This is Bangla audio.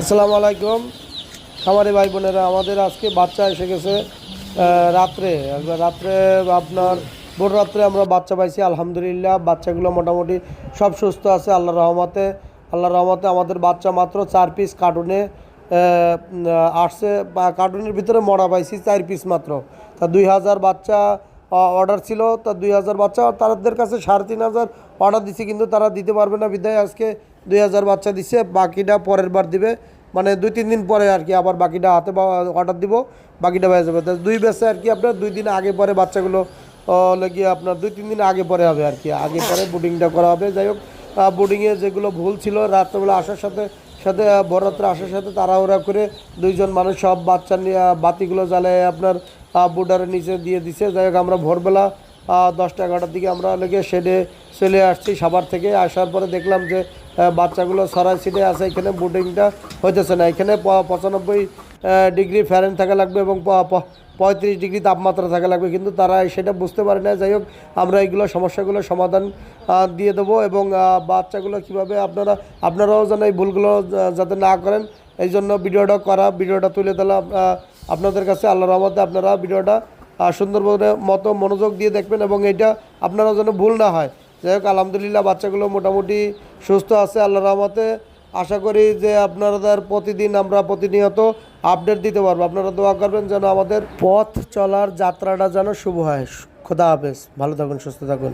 আসসালামু আলাইকুম। খামারি ভাই বোনেরা, আমাদের আজকে বাচ্চা এসে গেছে রাত্রে। একবার রাত্রে আপনার, ভোর রাত্রে আমরা বাচ্চা পাইছি, আলহামদুলিল্লাহ। বাচ্চাগুলো মোটামুটি সব সুস্থ আছে আল্লাহ রহমতে। আল্লাহ রহমতে আমাদের বাচ্চা মাত্র চার পিস কার্টুনে আসছে। কার্টুনের ভিতরে মরা পাইছি চার পিস মাত্র। তা দুই হাজার বাচ্চা অর্ডার ছিল। তা দুই হাজার বাচ্চা, তাদের কাছে সাড়ে তিন হাজার অর্ডার দিছি, কিন্তু তারা দিতে পারবে না বিদায় আজকে দুই হাজার বাচ্চা দিচ্ছে বাকিটা পরের বার দিবে। মানে দুই, তিন দিন পরে আর কি আবার বাকিটা হাতে অর্ডার দিব, বাকিটা হয়ে যাবে। দুই বেসে আর কি আপনার দুই দিন আগে পরে বাচ্চাগুলো লাগিয়ে আপনার দুই, তিন দিন আগে পরে হবে আর কি। আগে পরে বুডিংটা করা হবে। যাই হোক বোর্ডিংয়ে যেগুলো ভুল ছিল, রাত্রেবেলা আসার সাথে সাথে বররাত্রে আসার সাথে তাড়াহুড়া করে দুইজন মানুষ সব বাচ্চা নিয়ে বাতিগুলো জ্বালায় আপনার বোর্ডারের নিচে দিয়ে দিছে। যাই হোক, আমরা ভোরবেলা দশটা এগারোটার দিকে আমরা লেগে শেডে চলে আসছি সাভার থেকে। আসার পরে দেখলাম যে বাচ্চাগুলো সরাই সিটে আছে, এখানে বোর্ডিংটা হইতেছে না। এখানে পঁচানব্বই ডিগ্রি ফ্যারেন থাকা লাগবে এবং পঁয়ত্রিশ ডিগ্রি তাপমাত্রা থাকা লাগবে। কিন্তু তারা সেটা বুঝতে পারে না। যাই হোক, আমরা এইগুলো সমস্যাগুলো সমাধান দিয়ে দেবো এবং বাচ্চাগুলো কীভাবে আপনারা, আপনারাও যেন এই ভুলগুলো যাতে না করেন। এই জন্য ভিডিওটা করা, ভিডিওটা তুলে দিলাম। আপনাদের কাছে আল্লাহ রহমতে আপনারা ভিডিওটা সুন্দরভাবে মতো মনোযোগ দিয়ে দেখবেন এবং এটা আপনারা যেন ভুল না হয়। যাই হোক, আলহামদুলিল্লাহ, বাচ্চাগুলো মোটামুটি সুস্থ আছে আল্লাহ রহমতে। আশা করি যে আপনাদের প্রতিদিন আমরা প্রতিনিয়ত আপডেট দিতে পারব। আপনারা দোয়া করবেন যেন আমাদের পথ চলার যাত্রাটা যেন শুভ হয়। খোদা হাফেজ। ভালো থাকুন, সুস্থ থাকুন।